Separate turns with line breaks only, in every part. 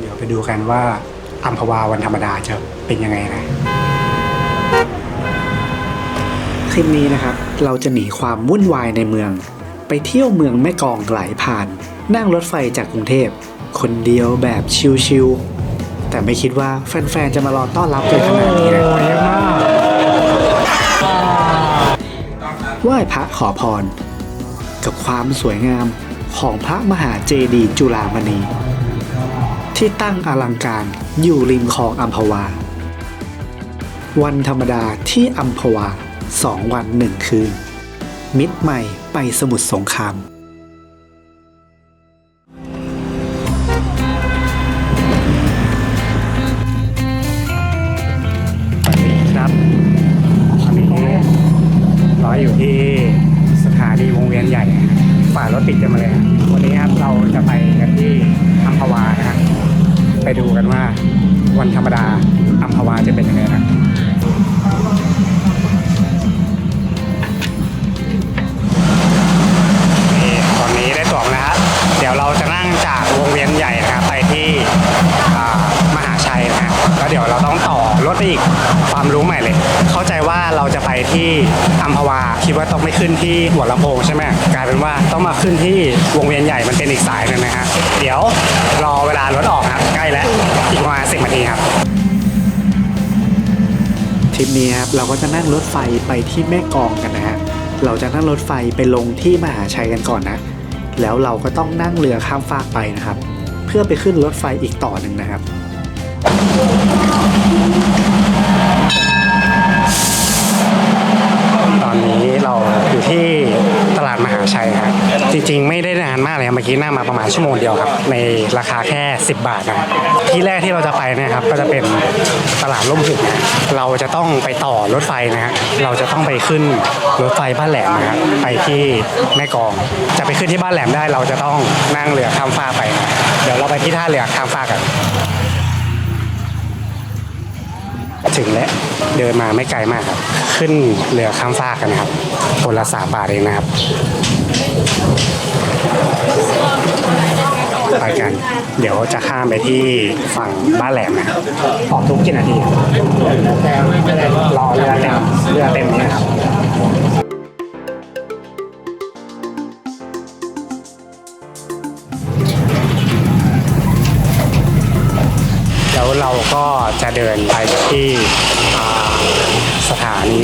เดี๋ยวไปดูกันว่าอัมพวาวันธรรมดาจะเป็นยังไงนะคลิปนี้นะครับ เราจะหนีความวุ่นวายในเมือง ไปเที่ยวเมืองแม่กองไหลผ่าน นั่งรถไฟจากกรุงเทพ คนเดียวแบบชิลๆแต่ไม่คิดว่าแฟนๆ จะมารอต้อนรับกันขนาดนี้นะไหว้พระขอพร กับความสวยงามของพระมหาเจดีย์จุฬามณี ที่ตั้งอลังการอยู่ริมคลองอัมพวา วันธรรมดาที่อัมพวาสองวันหนึ่งคืน มิตรใหม่ไปสมุทรสงคราม ความรู้ใหม่เลย เข้าใจว่าเราจะไปที่อัมพวาคิดว่าต้องไม่ขึ้นที่หัวลำโพงใช่ไหมกลายเป็นว่าต้องมาขึ้นที่วงเวียนใหญ่มันเป็นอีกสายหนึงนะฮะเดี๋ยวรอเวลารถออกครับใกล้แล้วอีกประมาณสิบนาทีครับทริปนี้ครับเราก็จะนั่งรถไฟไปที่แม่กลองกันนะฮะเราจะนั่งรถไฟไปลงที่มหาชัยกันก่อนนะ แล้วเราก็ต้องนั่งเรือข้ามฟากไปนะครับ เพื่อไปขึ้นรถไฟอีกต่อหนึ่งนะครับ เราอยู่ที่ตลาดมหาชัยครับจริงๆ ไม่ได้นานมากเลยครับเมื่อกี้นั่งมาประมาณชั่วโมงเดียวครับ ในราคาแค่ 10 บาทนะที่แรกที่เราจะไปนะครับก็จะเป็นตลาดล่มหุบนเราจะต้องไปต่อรถไฟนะฮะเราจะต้องไปขึ้นรถไฟบ้านแหลมนะครับไปที่แม่กอง จะไปขึ้นที่บ้านแหลมได้ เราจะต้องนั่งเรือข้ามฟากไปนเดี๋ยวเราไปที่ท่าเรือข้ามฟากกันถึงแล้ว เดินมาไม่ไกลมากครับ ขึ้นเรือข้ามฟากกันนะครับคนละสามบาทเองนะครับไปกัน เดี๋ยวจะข้ามไปที่ฝั่งบ้านแหลมนะครับออกทุกกี่นาทีครับรอเรือเต็มเรือเต็มนะครับ แล้วเราก็จะเดินไปที่อ่าสถานี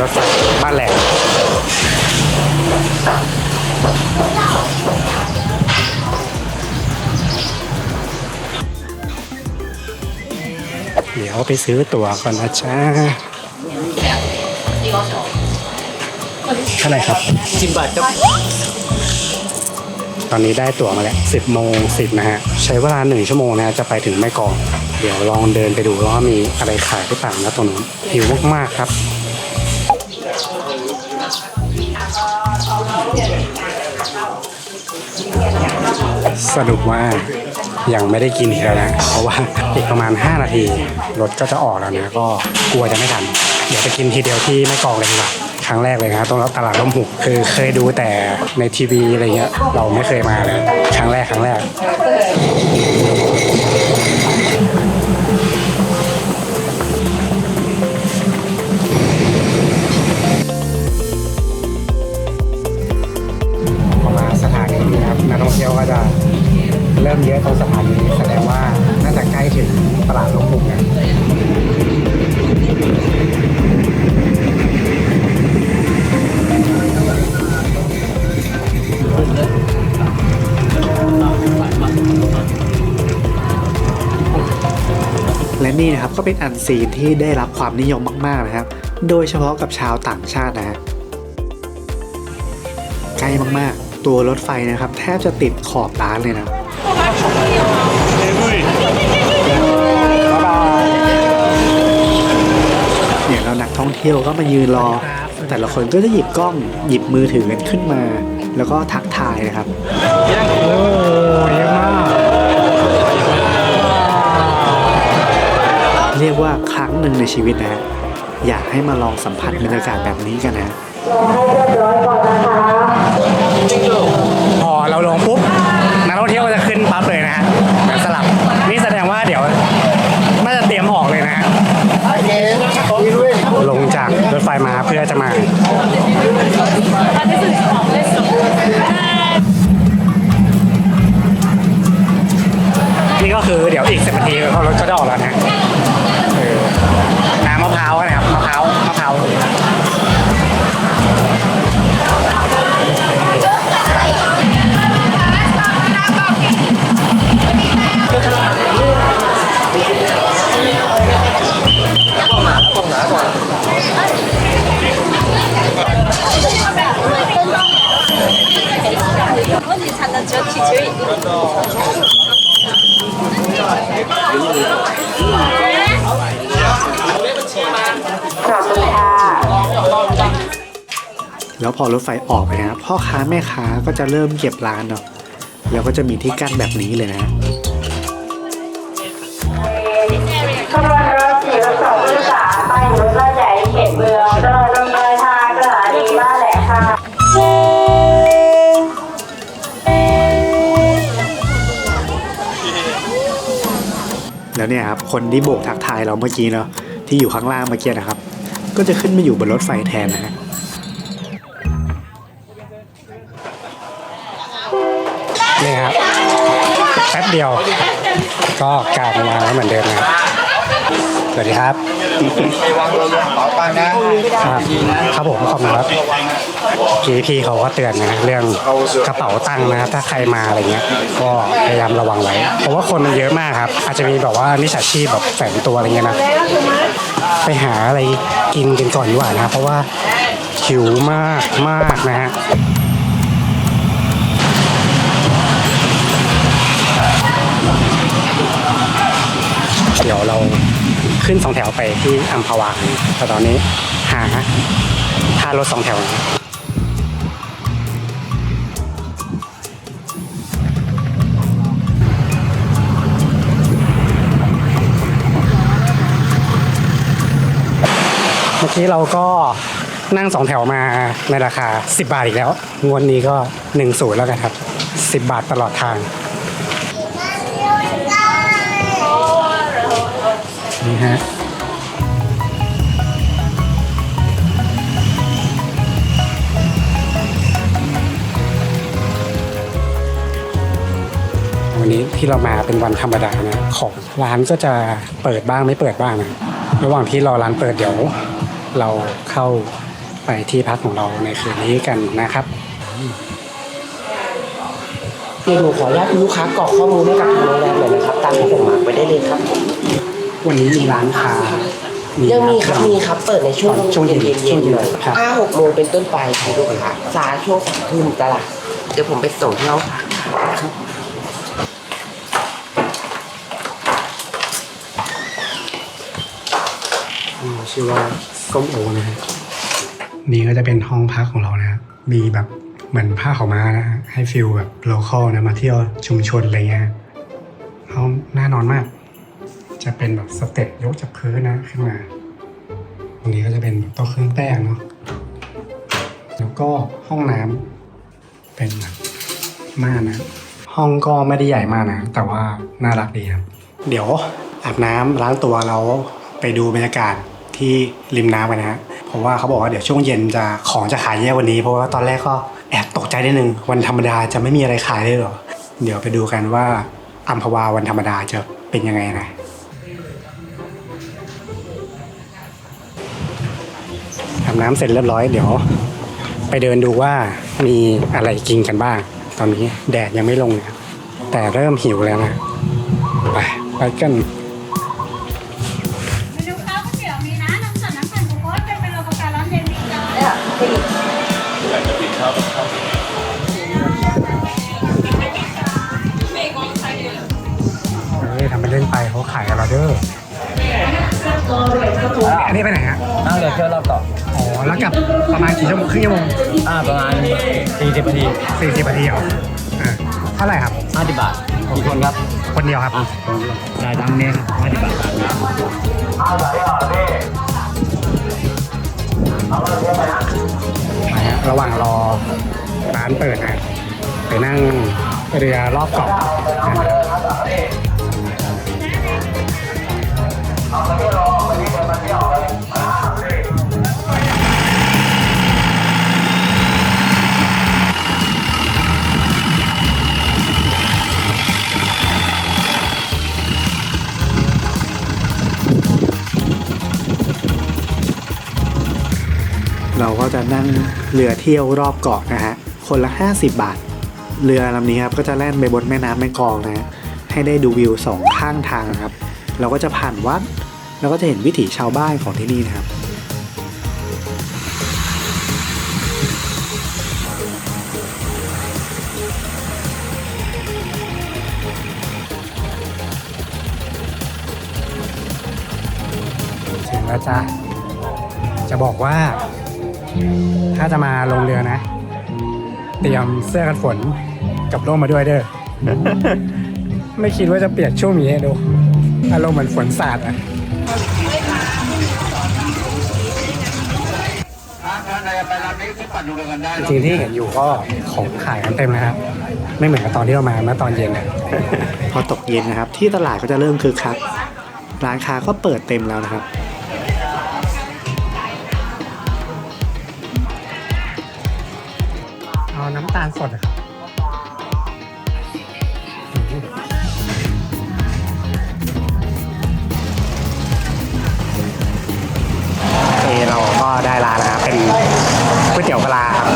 รถไฟบ้านแหลมเดี๋ยวไปซื้อตั๋วก่อนนะจ๊ะเท่าไหร่ครับ
สิบบาทครับ
ตอนนี้ได้ตั๋วมาแล้ว10โมง10นะฮะ ใช้เวลา1ชั่วโมงนะฮะ จะไปถึงแม่กลอง เดี๋ยวลองเดินไปดูว่ามีอะไรขายหรือเปล่านะตรงนู้นหิวมากๆครับสรุปว่ายังไม่ได้กินอีกแล้วนะ เพราะว่าอีกประมาณ 5 นาที รถก็จะออกแล้วนะ ก็กลัวจะไม่ทัน เดี๋ยวไปกินทีเดียวที่แม่กองเลยดีกว่าครั้งแรกเลยนะตรงตลาดร่มหุบคือเคยดูแต่ในทีวีอะไรเงี้ยเราไม่เคยมาเลย ครั้งแรกครั้งแรก เริ่มเยอะตรงสถานีนี้แสดงว่าน่าจะใกล้ถึงตลาดลงมุกนะและนี่นะครับก็เป็นอันซีนที่ได้รับความนิยมมากๆนะครับ โดยเฉพาะกับชาวต่างชาตินะฮะใกล้มากๆ ตัวรถไฟนะครับ แทบจะติดขอบร้านเลยนะ เที่ยวก็มายืนรอ แต่ละคนก็จะหยิบกล้องหยิบมือถือกันขึ้นมา แล้วก็ทักทายนะครับโอ้ยยอมากเรียกว่าครั้งหนึ่งในชีวิตนะฮะอยากให้มาลองสัมผัสบรรยากาศแบบนี้กันนะ
ให้เรี
ยบร้อยก่อนนะคะ
พอเราลงปุ๊บนักท่องเที่ยวจะขึ้นปั๊บเลยนะฮะสลับนี่แสดงว่าเดี๋ยวน่าจะเตรียมหอกเลยนะฮะ ไฟมาเพื่อจะมานี่ก็คือเดี๋ยวอีกสิบนาทีเขารถก็จะออกแล้วนะ แล้วพอรถไฟออกไปนะครับพ่อค้าแม่ค้าก็จะเริ่มเก็บร้านเนาะแล้วก็จะมีที่กั้นแบบนี้เลยนะ
ขบวนรถสี่รถสองรถสามไปรถลาดใหญ่เขตเมืองโดยดำเนินทางสถานีบ้านแหลมค่ะ
แล้วเนี่ยครับคนที่โบกทักทายเราเมื่อกี้เนาะที่อยู่ข้างล่างเมื่อกี้นะครับ ก็จะขึ้นมาอยู่บนรถไฟแทนนะฮะ แป๊บเดียว ก็กลางวางไว้เหมือนเดิมนะครับสวัสดีครับ
วางลงขอปังนะครับ
ครับผมขอบคุณครับกีพี่เขาก็เตือนนะเรื่องกระเป๋าตังค์นะครับถ้าใครมาอะไรเงี้ย ก็พยายามระวังไว้เพราะว่าคนมันเยอะมากครับ อาจจะมีแบบว่ามิจฉาชีพแบบแฝงตัวอะไรเงี้ยนะไปหาอะไรกินกันก่อนดีกว่านะเพราะว่าหิวมากมากนะฮะ เดี๋ยวเราขึ้นสองแถวไปที่อัมพวาแต่ตอนนี้หาท่ารถสองแถวนะเมื่อกี้เราก็นั่งสองแถวมาในราคา 10 บาทอีกแล้ว งวดนี้ก็1ศูนย์แล้วกันครับ 10 บาทตลอดทาง นี่ฮะวันนี้ที่เรามาเป็นวันธรรมดานะของร้านก็จะเปิดบ้างไม่เปิดบ้างนะระหว่างที่รอร้านเปิดเดี๋ยว เราเข้าไปที่พักของเราในคืนนี้กันนะครับ
พี่หนูขออนุญาตลูกค้ากรอกข้อมูลให้กับทางโรงแรมหน่อยนะครับตามที่ผมมาร์คไว้ได้เลยครับ
วันนี้มีร้านค้า
ยั
ยัง
มีครับมีครับเปิดในช่วง
ช่วงเย็น
เย็น
ช่วงเย็น
ๆหน่อย
ครับ
ห้าหกโมงเป็นต้นไปครับลูกค้าซาช่วงสามทุ่มตลาดเดี๋ยวผมไปส่งที่ห้องพักครับ
อ่าชื่อว่าส้มโอนะฮะนี่ก็จะเป็นห้องพักของเรานะฮะมีแบบเหมือนผ้าขาวม้านะฮะให้ฟิลแบบโลคอลนะมาเที่ยวชุมชนอะไรเงี้ยห้องน่านอนมาก จะเป็นแบบสเต็ปยกจากพื้นนะขึ้นมา ตรงนี้ก็จะเป็นโต๊ะเครื่องแป้งเนาะ แล้วก็ห้องน้ำเป็นแบบม่านนะ ห้องก็ไม่ได้ใหญ่มากนะ แต่ว่าน่ารักดีครับ เดี๋ยวอาบน้ำล้างตัวเราไปดูบรรยากาศที่ริมน้ำกันนะฮะเพราะว่าเขาบอกว่าเดี๋ยวช่วงเย็นจะของจะขายเยอะวันนี้ เพราะว่าตอนแรกก็แอบตกใจนิดนึงวันธรรมดาจะไม่มีอะไรขายเลยเหรอ เดี๋ยวไปดูกันว่าอัมพวาวันธรรมดาจะเป็นยังไงนะ อาบน้ำเสร็จเรียบร้อยเดี๋ยว ไปเดินดูว่ามีอะไรกินกันบ้าง ตอนนี้แดดยังไม่ลงนะแต่เริ่มหิวแล้วนะไปไปกัน
เมนูข้าวก๋วยเตี๋ยวมีนะน้ำสดน้ำปั่นโกโก้เป็นเมนูกาแฟร้อนเย็นดีจ้า
เฮ้ยทำไปเล่นไปเขาขายกับเราเด้ออันนี้ไปไหนฮะ
นั่งเรือเที่ยวรอบเกาะ
อ๋อแล้วกลับประมาณกี่ชั่วโมงครึ่งชั่วโมง
อ่าประมาณ40นาที
สี่สิบนาทีเหรออ่าเท่าไหร่ครับ
50บาทกี่คนครับ
คนเดียวครับ
อะจ่ายตังค์เนี่ย50บาท
นะฮะระหว่างรอร้านเปิดนะไปนั่งเรือรอบเกาะนะ
เรา เรือเที่ยวรอบเกาะนะฮะ คนละ 50 บาท เรือลำนี้ครับก็จะแล่นไปบนแม่น้ำแม่กองนะฮะ ให้ได้ดูวิวสองข้างทางครับ เราก็จะผ่านวัดแล้วก็จะเห็นวิถีชาวบ้านของที่นี่นะครับ
ถึงแล้วจ้าจะบอกว่า ถ้าจะมาลงเรือนะ เตรียมเสื้อกันฝนกับร่มมาด้วยเด้อ ไม่คิดว่าจะเปียกช่วงนี้ดูอารมณ์เหมือนฝนสาดอะจริงๆที่เห็นอยู่ก็ของขายกันเต็มนะครับ ไม่เหมือนกับตอนที่เรามาเมื่อตอนเย็นนะ
พอตกเย็นนะครับ ที่ตลาดก็จะเริ่มคึกคักร้านค้าก็เปิดเต็มแล้วนะครับา
น้ำตาลสดอะครับโอเคเราก็ได้ร้านแล้วครับเป็นก๋วยเตี๋ยวปลาครับ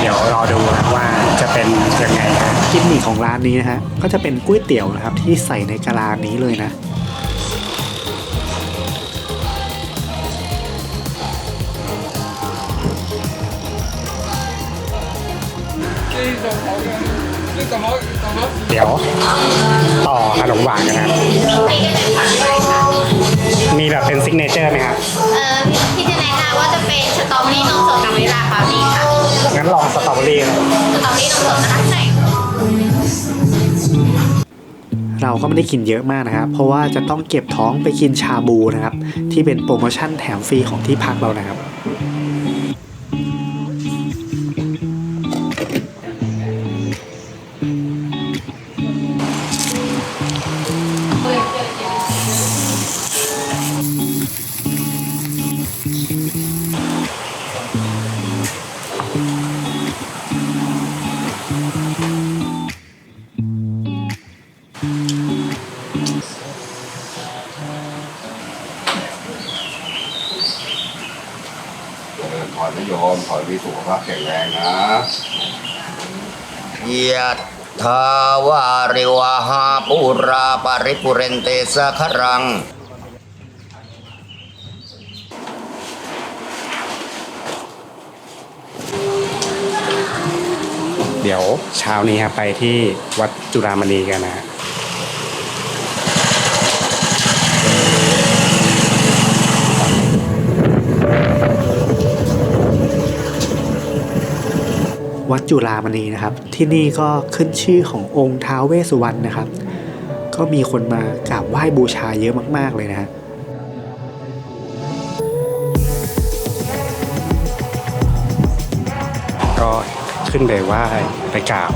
เดี๋ยวรอดูนะครับว่าจะเป็นยังไงฮะ
กิมมิคของร้านนี้นะฮะก็จะเป็นก๋วยเตี๋ยวนะครับที่ใส่ในกะลานี้เลยนะ
เดี๋ยวต่อขนมหวานกันนะครับ มีแบบเป็นซิกเนเจอร์ไหมครับ
เออพี่จะแนะนำว่าจะเป็นสตรอเบอรี่นมสดกับวานิลลาบราวนี่ค่ะ
งั้นลองสตรอเบอรี่นะ
สตรอเบอรี่นมสดนะคะใช่
เราก็ไม่ได้กินเยอะมากนะครับ เพราะว่าจะต้องเก็บท้องไปกินชาบูนะครับ ที่เป็นโปรโมชั่นแถมฟรีของที่พักเรานะครับ
ยะ
ทาวาริวหาปุราปริปุเรนเตสะครัง
เดี๋ยวเช้านี้ครับไปที่วัดจุฬามณีกันนะฮะ
วัดจุฬามณีนะครับ ที่นี่ก็ขึ้นชื่อขององค์ท้าวเวสสุวรรณนะครับ ก็มีคนมากราบไหว้บูชาเยอะมาก ๆ เลยนะฮะ
ก็ขึ้นไปไหว้ไปกราบ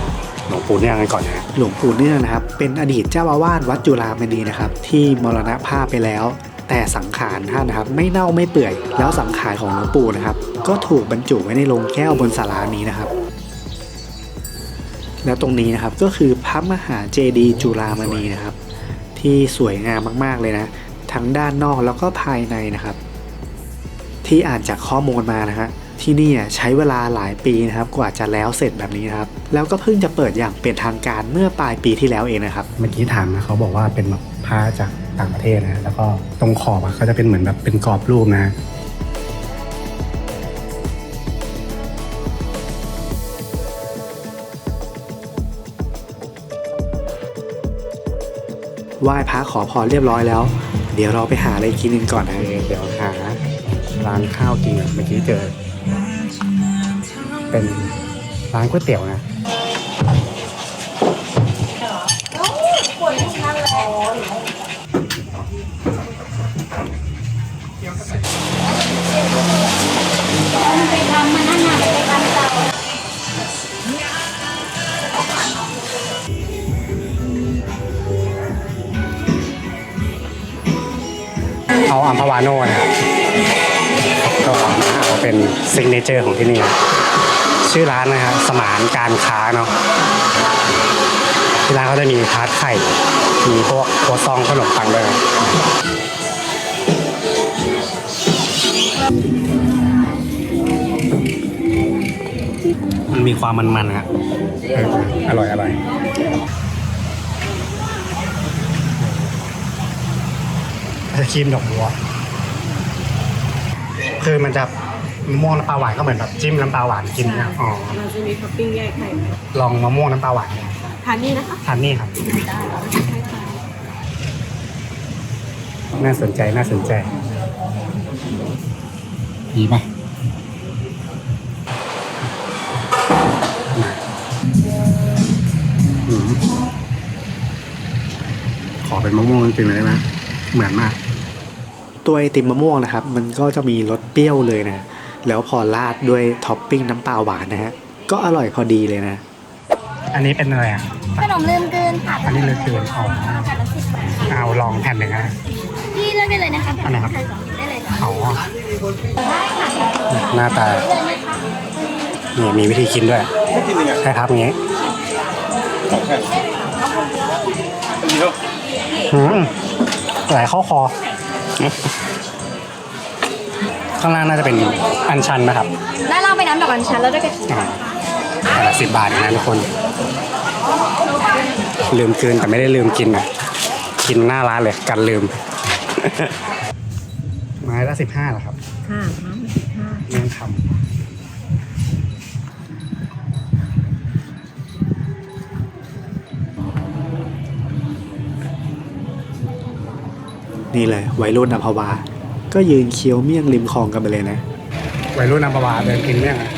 หลวงปู่เนื่องกันก่อนนะฮะ
หลวงปู่เนื่องนะครับ เป็นอดีตเจ้าอาวาสวัดจุฬามณีนะครับ ที่มรณภาพไปแล้ว แต่สังขารท่านนะครับ ไม่เน่าไม่เปื่อย แล้วสังขารของหลวงปู่นะครับ ก็ถูกบรรจุไว้ในโลงแก้วบนศาลานี้นะครับ แล้วตรงนี้นะครับก็คือพระมหาเจดีย์จุฬามณีนะครับ ที่สวยงามมากๆเลยนะ ทั้งด้านนอกแล้วก็ภายในนะครับ ที่อ่านจากข้อมูลมานะฮะที่นี่ใช้เวลาหลายปีนะครับกว่าจะแล้วเสร็จแบบนี้นะครับ แล้วก็เพิ่งจะเปิดอย่างเป็นทางการเมื่อปลายปีที่แล้วเองนะครับ
เมื่อกี้ถามนะเขาบอกว่าเป็นแบบผ้าจากต่างประเทศนะแล้วก็ตรงขอบอะเขาจะเป็นเหมือนแบบเป็นกรอบรูปนะ
ไหว้พระขอพรเรียบร้อยแล้ว เดี๋ยวเราไปหาอะไรกินกันก่อนนะ
เดี๋ยวหาร้านข้าวกินก่อนเมื่อกี้เจอ เป็นร้านก๋วยเตี๋ยวนะ เอาอัมพวาโน่นะครับก็เอาเป็นซิกเนเจอร์ของที่นี่นะชื่อร้านนะครับสมานการค้าเนาะที่ร้านเขาจะมีทาร์ตไข่ มีพวกโคซองขนมปังด้วยนะมันมีความมันๆครับเอออร่อยอร่อยไอ ศครีมดอกบัว คือมันจะมะม่วงน้ำปลาหวานก็เหมือนแบบจิ้มน้ำปลาหวานกินนะอ๋อ
เราจะมีท็อปปิ้งแยกให้
ลองมะม่วงน้ำปลาหวาน
ทานนี่นะคะ
ทานนี่ครับน่าสนใจน่าสนใจ ดีป่ะมาอืมขอเป็นมะม่วงจริงๆเลยได้ไหมเหมือนมาก
ตัวไอติมมะม่วงนะครับ มันก็จะมีรสเปรี้ยวเลยนะ แล้วพอราดด้วยท็อปปิ้งน้ำปลาหวานนะฮะ ก็อร่อยพอดีเลยนะ
อันนี้เป็นอะไรอะ
ขนมลืมกลืนค่ะ
อันนี้เลยคืออ๋อ
แผ่นละสิบบาท
เอาลองแผ่นหนึ่งนะ
พี่เลือกได้เลยนะคะ
อันไหนครับ
ใครสองได้เลยค่ะ
อ๋อหน้าตานี่มีวิธีกินด้วยใช่ครับอย่างงี้หืมไหลเข้าคอ ข้างล่างน่าจะเป็นอันชันนะครับ
ด้านล่างเป็นน้ำดอกอัญชันแล้วด้วยกัน
อ่าแต่ละสิบบาทเองนะทุกคน ลืมคืนแต่ไม่ได้ลืมกินนะกินหน้าร้านเลยกันลืม ไม้ละสิบห้าเหรอครับ
ค่ะ นี่
เล
ยวัยรุ่นอัมพวา ก็ยืนเคี้ยวเมี่ยงริมคลองกันไปเลยนะ
วัยรุ่นอัมพวาเดินกินเนี่ยนะ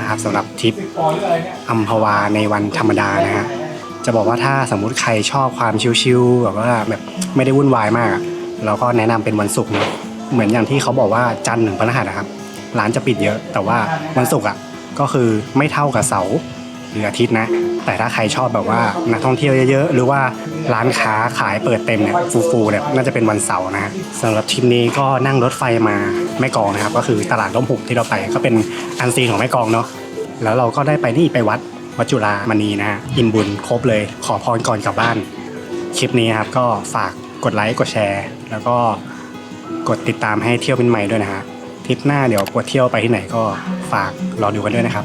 นะครับสำหรับทริปอัมพวาในวันธรรมดานะฮะจะบอกว่าถ้าสมมุติใครชอบความชิลๆแบบว่าแบบไม่ได้วุ่นวายมากอะเราก็แนะนำเป็นวันศุกร์นะเหมือนอย่างที่เขาบอกว่าจันทร์ถึงพฤหัสนะครับร้านจะปิดเยอะ แต่ว่าวันศุกร์อะก็คือไม่เท่ากับเสาร์ หรืออาทิตย์นะ แต่ถ้าใครชอบแบบว่านักท่องเที่ยวเยอะๆ หรือว่าร้านค้าขายเปิดเต็มเนี่ยฟูๆเนี่ยน่าจะเป็นวันเสาร์นะฮะสำหรับทริปนี้ก็นั่งรถไฟมาแม่กองนะครับ ก็คือตลาดร่มหุบที่เราไปก็เป็นอันซีนของแม่กองเนาะแล้วเราก็ได้ไปนี่ไปวัดวัดจุฬามณีนะฮะอิ่มบุญครบเลย ขอพรก่อนกลับบ้านคลิปนี้ครับก็ฝากกดไลค์กดแชร์ แล้วก็กดติดตามให้เที่ยวเป็นใหม่ด้วยนะฮะทริปหน้าเดี๋ยวกดเที่ยวไปที่ไหนก็ฝากรอดูกันด้วยนะครับ